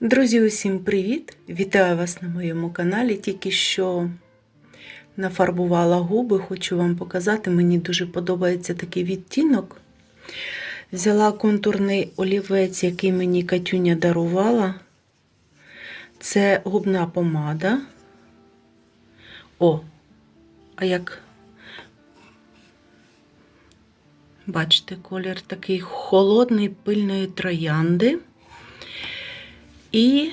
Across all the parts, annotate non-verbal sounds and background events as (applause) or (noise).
Друзі, усім привіт! Вітаю вас на моєму каналі. Тільки що нафарбувала губи, хочу вам показати. Мені дуже подобається такий відтінок. Взяла контурний олівець, який мені Катюня дарувала. Це губна помада. О, а як бачите, колір такий холодний пильної троянди. І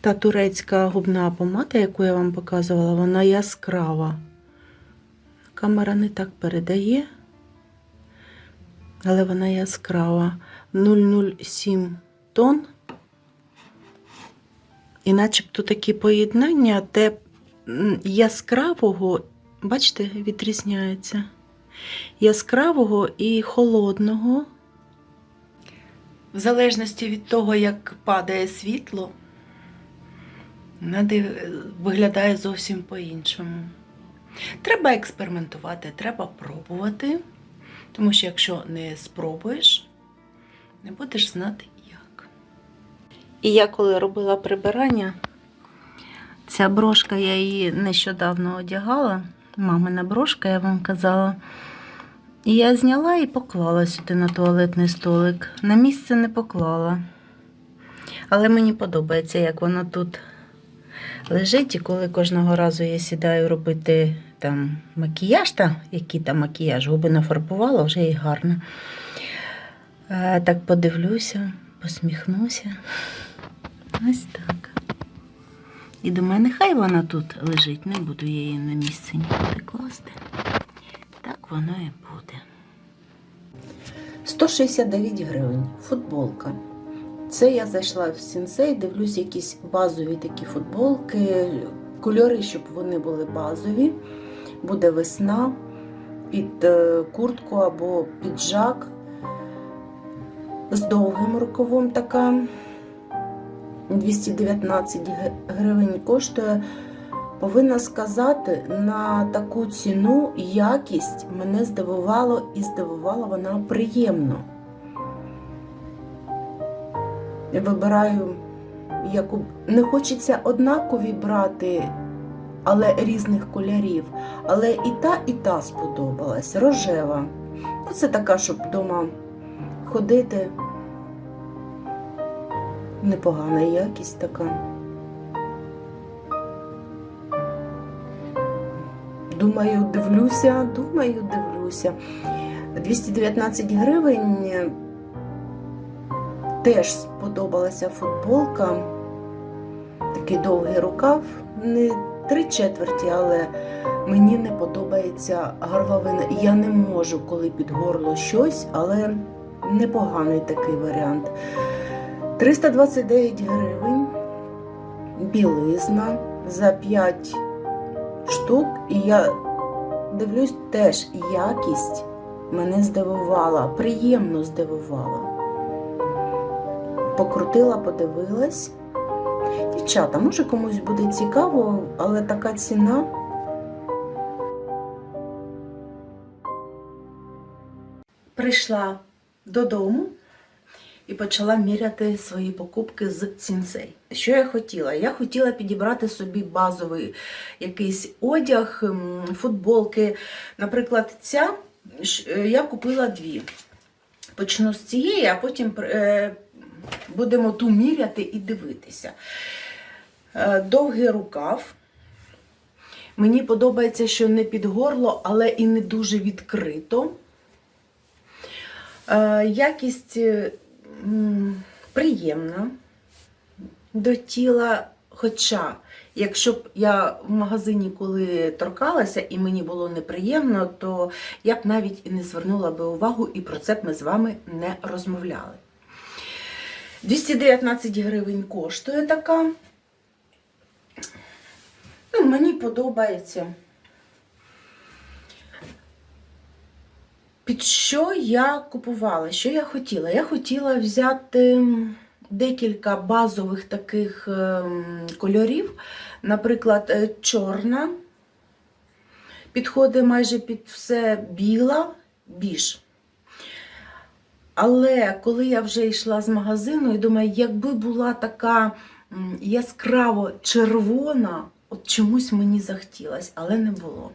та турецька губна помада, яку я вам показувала, вона яскрава. Камера не так передає, але вона яскрава. 007 тонн. І начебто такі поєднання, те яскравого, бачите, відрізняється. Яскравого і холодного. В залежності від того, як падає світло, вона виглядає зовсім по-іншому. Треба експериментувати, треба пробувати, тому що якщо не спробуєш, не будеш знати як. І я коли робила прибирання, ця брошка, я її нещодавно одягала, мамина брошка, я вам казала. Я зняла і поклала сюди на туалетний столик. На місце не поклала. Але мені подобається, як вона тут лежить. І коли кожного разу я сідаю робити там макіяж, та, який там макіяж, губи нафарбувала, вже і гарно. Так подивлюся, посміхнуся. Ось так. І думаю, нехай вона тут лежить, не буду її на місце класти. Так воно і буде. 169 гривень. Футболка. Це я зайшла в сінсей, дивлюсь якісь базові такі футболки, кольори, щоб вони були базові. Буде весна під е, куртку або піджак з довгим рукавом така. 219 гривень коштує. Повинна сказати, на таку ціну якість мене здивувало і здивувала вона приємно. Я вибираю, яку не хочеться однакові брати, але різних кольорів. Але і та, і та сподобалась. Рожева. Ну, це така, щоб вдома ходити. Непогана якість така. Думаю, дивлюся, думаю, дивлюся. 219 гривень. Теж сподобалася футболка. Такий довгий рукав, не три четверті, але мені не подобається горловина. Я не можу, коли під горло щось, але непоганий такий варіант. 329 гривень, білизна за 5 штук, і я дивлюсь теж якість мене здивувала, приємно здивувала. Покрутила, подивилась. Дівчата, може комусь буде цікаво, але така ціна. Прийшла додому і почала міряти свої покупки з сінсей. Що я хотіла? Я хотіла підібрати собі базовий якийсь одяг, футболки. Наприклад, ця е, я купила дві. Почну з цієї, а потім е, будемо ту міряти і дивитися. Е, Довгий рукав. Мені подобається, що не під горло, але і не дуже відкрито. Якість приємна до тіла. Хоча, якщо б я в магазині коли торкалася і мені було неприємно, то я б навіть і не звернула би увагу, і про це б ми з вами не розмовляли. 219 гривень коштує така. Ну, мені подобається. Під що я купувала? Що я хотіла? Я хотіла взяти декілька базових таких ем, кольорів. Наприклад, е, чорна. Підходить майже під все біла, біж. Але коли я вже йшла з магазину і думаю, якби була така яскраво червона, от чомусь мені захотілося, але не було.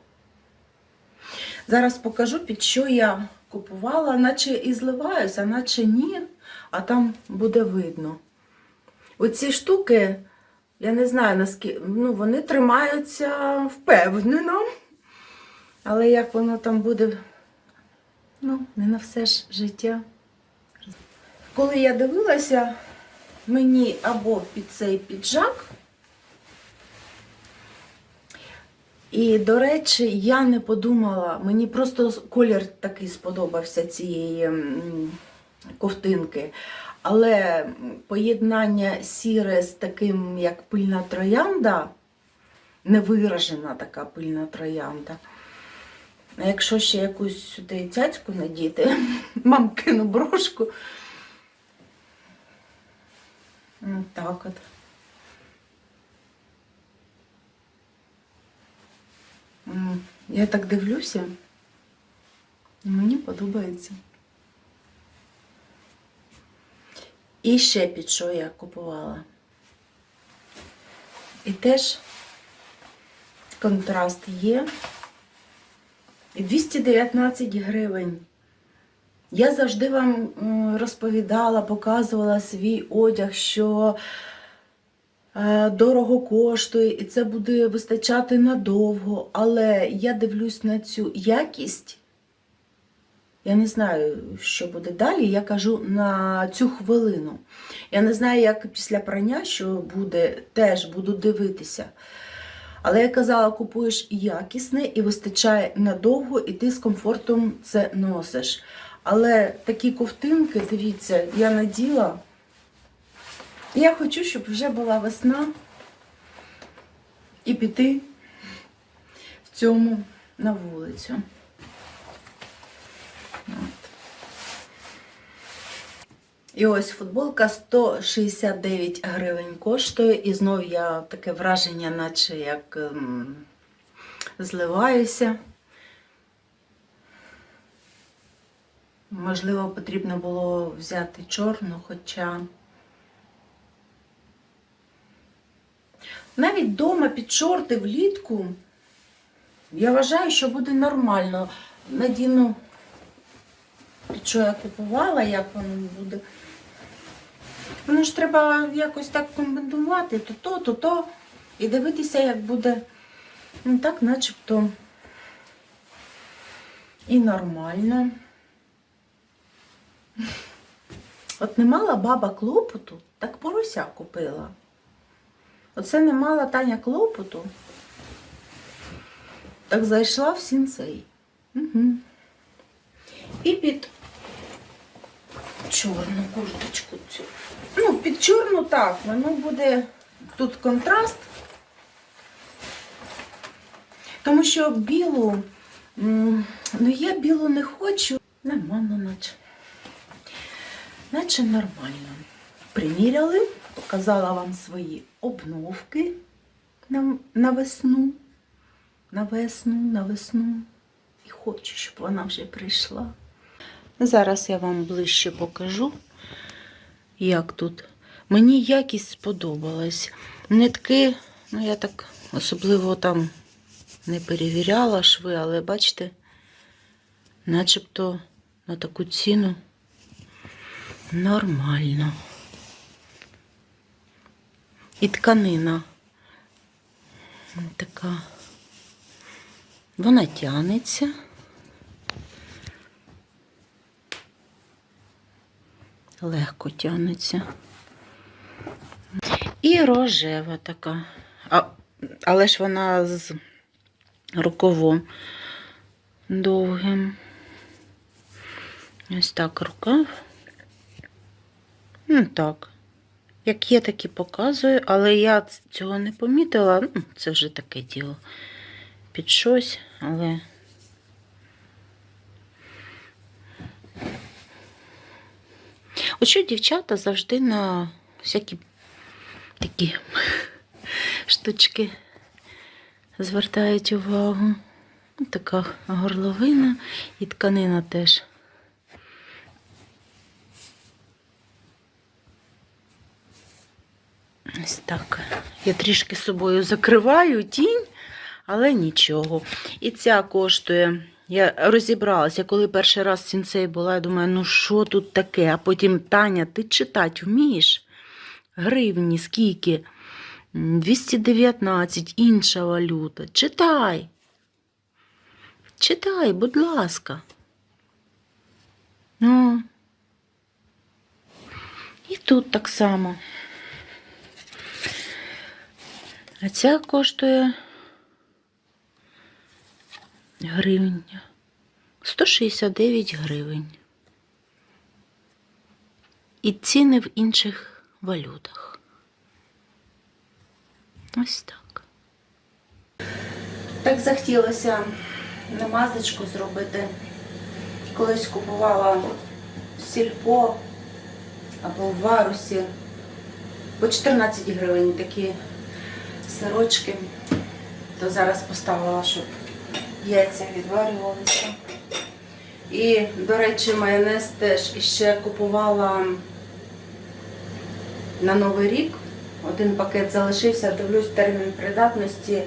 Зараз покажу, під що я купувала, наче і зливаюся, наче ні, а там буде видно. Оці штуки, я не знаю, наскільки ну, вони тримаються впевнено. Але як воно там буде, ну, не на все ж життя. Коли я дивилася, мені або під цей піджак, і, до речі, я не подумала, мені просто колір такий сподобався цієї ковтинки. Але поєднання сіре з таким, як пильна троянда, невиражена така пильна троянда. А якщо ще якусь сюди цяцьку надіти, (laughs) мамкину брошку. Так от. Я так дивлюся. Мені подобається. І ще під що я купувала. І теж контраст є. 219 гривень. Я завжди вам розповідала, показувала свій одяг, що дорого коштує, і це буде вистачати надовго. Але я дивлюсь на цю якість. Я не знаю, що буде далі. Я кажу на цю хвилину. Я не знаю, як після прання, що буде, теж буду дивитися. Але я казала, купуєш якісне і вистачає надовго, і ти з комфортом це носиш. Але такі ковтинки, дивіться, я наділа. Я хочу, щоб вже була весна і піти в цьому на вулицю. От. І ось футболка 169 гривень коштує. І знов я таке враження, наче як ем, зливаюся. Можливо, потрібно було взяти чорну, хоча навіть вдома під шорти влітку я вважаю, що буде нормально. Надіну, що я купувала, як воно буде. Воно ж треба якось так комбінувати, то то, то то. І дивитися, як буде. Ну, так, начебто і нормально. От не мала баба клопоту, так порося купила. Оце не мала Таня клопоту. Так зайшла в сінцей. Угу. І під чорну курточку цю. Ну, під чорну так, воно буде тут контраст. Тому що білу, ну я білу не хочу. Нормально, наче. Наче нормально. Приміряли, показала вам свої обновки на, на весну. На весну, на весну. І хочу, щоб вона вже прийшла. Зараз я вам ближче покажу, як тут. Мені якість сподобалась. Нитки, ну я так особливо там не перевіряла шви, але бачите, начебто на таку ціну нормально. І тканина така. Вона тягнеться. Легко тягнеться. І рожева така. А, але ж вона з рукавом довгим. Ось так рукав. Ну так. Як є, так і показую, але я цього не помітила. Це вже таке діло під щось, але. От що дівчата завжди на всякі такі (laughs) штучки звертають увагу. Така горловина і тканина теж Ось так. Я трішки собою закриваю тінь, але нічого. І ця коштує. Я розібралася, коли перший раз сінцей була, я думаю, ну що тут таке? А потім Таня, ти читати вмієш? Гривні, скільки? 219, інша валюта. Читай. Читай, будь ласка. Ну. І тут так само. А ця коштує гривень. 169 гривень. І ціни в інших валютах. Ось так. Так захотілося намазочку зробити. Колись купувала сільпо або в варусі по 14 гривень такі сирочки. То зараз поставила, щоб яйця відварювалися. І, до речі, майонез теж іще купувала на Новий рік. Один пакет залишився, дивлюсь термін придатності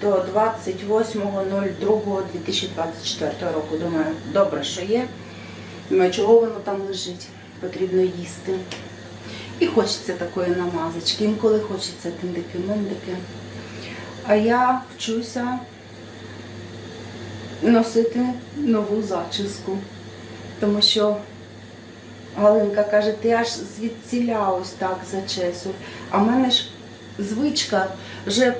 до 28.02.2024 року. Думаю, добре, що є. Чого воно там лежить, потрібно їсти. І хочеться такої намазочки. Інколи хочеться тиндики-миндики. А я вчуся носити нову зачіску. Тому що Галинка каже, ти аж звідціля ось так зачесуй. А в мене ж звичка, вже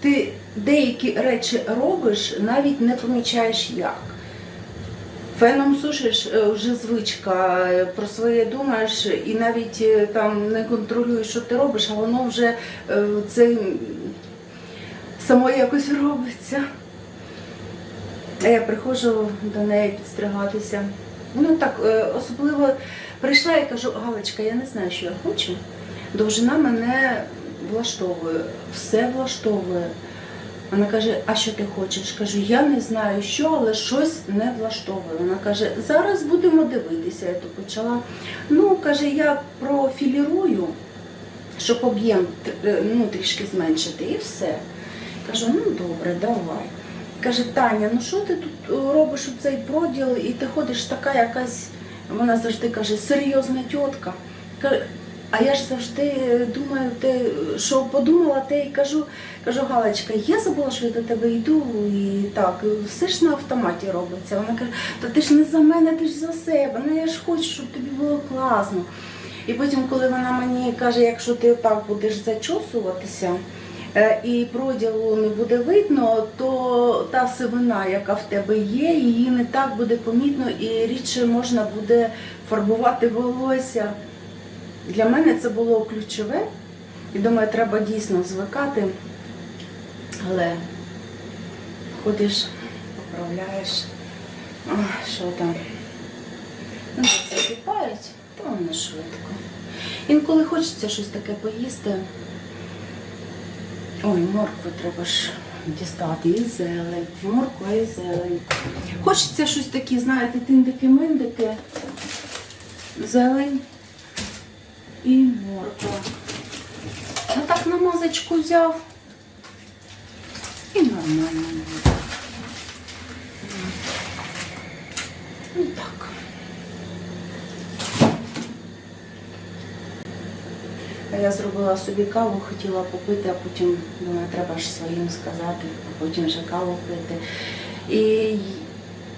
ти деякі речі робиш, навіть не помічаєш як. Феном сушиш е, вже звичка, про своє думаєш і навіть е, там не контролюєш, що ти робиш, а воно вже е, це само якось робиться. А я приходжу до неї підстригатися. Ну так, особливо прийшла і кажу, Галочка, я не знаю, що я хочу. Довжина мене влаштовує, все влаштовує. Вона каже, а що ти хочеш? Кажу, я не знаю що, але щось не влаштовує. Вона каже, зараз будемо дивитися. Я то почала. Ну, каже, я профілірую, щоб об'єм е, ну, трішки зменшити, і все. Кажу, ну добре, давай. Каже, Таня, ну що ти тут е, робиш у цей проділ, і ти ходиш така якась, вона завжди каже, серйозна тітка. А я ж завжди думаю, те, що подумала, те і кажу, кажу, Галочка, я забула, що я до тебе йду, і так, все ж на автоматі робиться. Вона каже, та ти ж не за мене, ти ж за себе. Ну я ж хочу, щоб тобі було класно. І потім, коли вона мені каже, якщо ти так будеш зачосуватися, е, і проділу не буде видно, то та сивина, яка в тебе є, її не так буде помітно і рідше можна буде фарбувати волосся. Для мене це було ключове. І думаю, треба дійсно звикати. Але ходиш, поправляєш. Ах, Що там? Ну, закипають, то воно швидко. Інколи хочеться щось таке поїсти. Ой, моркву треба ж дістати і зелень. Морква і зелень. Хочеться щось таке, знаєте, тиндики-миндики, зелень і морква. А так намазочку взяв і нормально буде. Ну так. Я зробила собі каву, хотіла попити, а потім думаю, треба ж своїм сказати, а потім вже каву пити. І,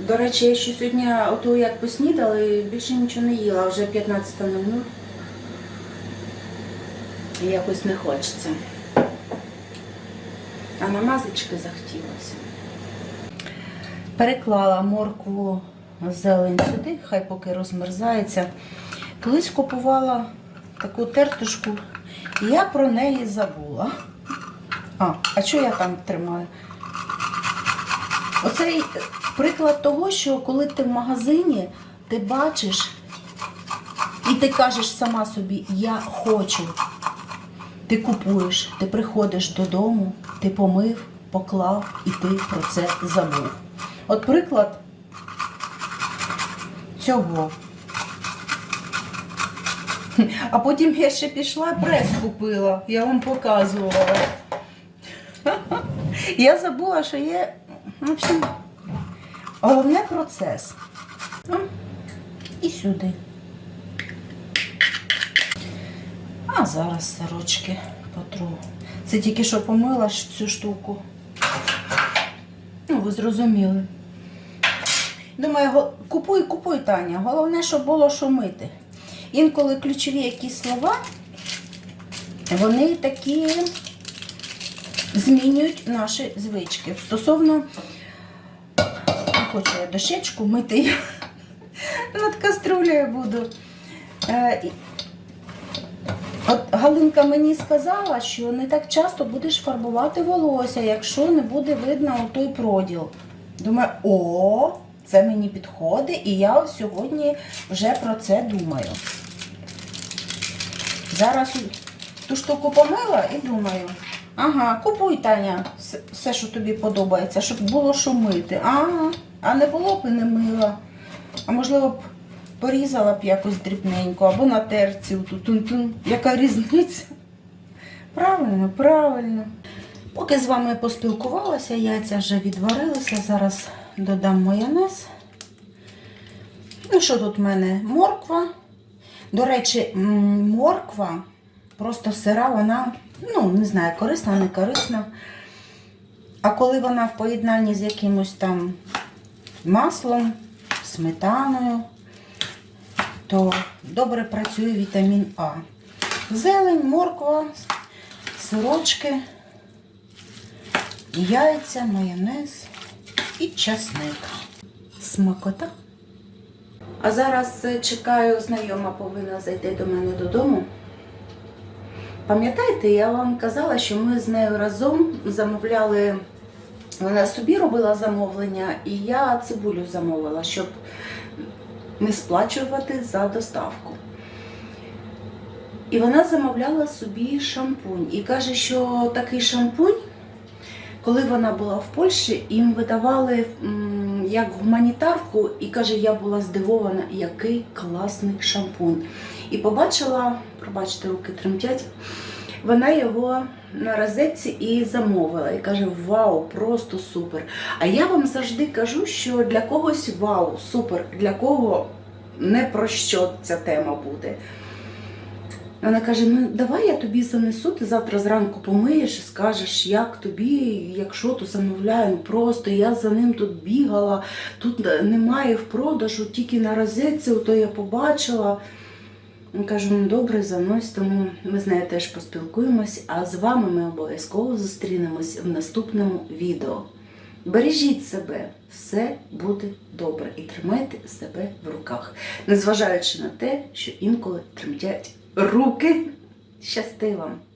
до речі, я ще сьогодні ото як поснідала більше нічого не їла, вже 15.00. І якось не хочеться. А намазочки захотілося. Переклала моркву зелень сюди, хай поки розмерзається. Колись купувала таку тертушку, і я про неї забула. А, а що я там тримаю? Оцей приклад того, що коли ти в магазині, ти бачиш і ти кажеш сама собі, я хочу. Ти купуєш, ти приходиш додому, ти помив, поклав і ти про це забув. От приклад цього. А потім я ще пішла прес купила, я вам показувала. Я забула, що є. В общем, головне процес. Ну, І сюди. А зараз сорочки потру. Це тільки що помила цю штуку. Ну, ви зрозуміли. Думаю, купуй, купуй, Таня. Головне, щоб було що мити. Інколи ключові якісь слова, вони такі змінюють наші звички. Стосовно, хочу я дощечку мити, над каструлею буду. От Галинка мені сказала, що не так часто будеш фарбувати волосся, якщо не буде видно той проділ. Думаю, о, це мені підходить, і я сьогодні вже про це думаю. Зараз ту штуку помила і думаю. Ага, купуй, Таня, все, що тобі подобається, щоб було що мити. Ага, а не було б і не мила. А можливо б порізала б якось дрібненько або на терці. тун-тун. Яка різниця? Правильно, правильно. Поки з вами поспілкувалася, яйця вже відварилися. Зараз додам майонез. Ну, що тут в мене? Морква. До речі, морква просто сира, вона, ну, не знаю, корисна, не корисна. А коли вона в поєднанні з якимось там маслом, сметаною, то добре працює вітамін А. Зелень, морква, сирочки, яйця, майонез і часник. Смакота. А зараз е, чекаю, знайома повинна зайти до мене додому. Пам'ятаєте, я вам казала, що ми з нею разом замовляли, вона собі робила замовлення, і я цибулю замовила, щоб не сплачувати за доставку. І вона замовляла собі шампунь. І каже, що такий шампунь, коли вона була в Польщі, їм видавали як гуманітарку, і каже, я була здивована, який класний шампунь. І побачила, пробачте, руки тремтять, вона його на розетці і замовила. І каже: Вау, просто супер! А я вам завжди кажу, що для когось вау, супер, для кого не про що ця тема буде. Вона каже: ну давай я тобі занесу, ти завтра зранку помиєш і скажеш, як тобі, якщо то замовляю. Ну, Просто я за ним тут бігала, тут немає в продажу, тільки на розетці, то я побачила. Кажу, ну добре, занось, тому ми з нею теж поспілкуємось, а з вами ми обов'язково зустрінемось в наступному відео. Бережіть себе, все буде добре і тримайте себе в руках, незважаючи на те, що інколи тремтять руки. Щасти вам!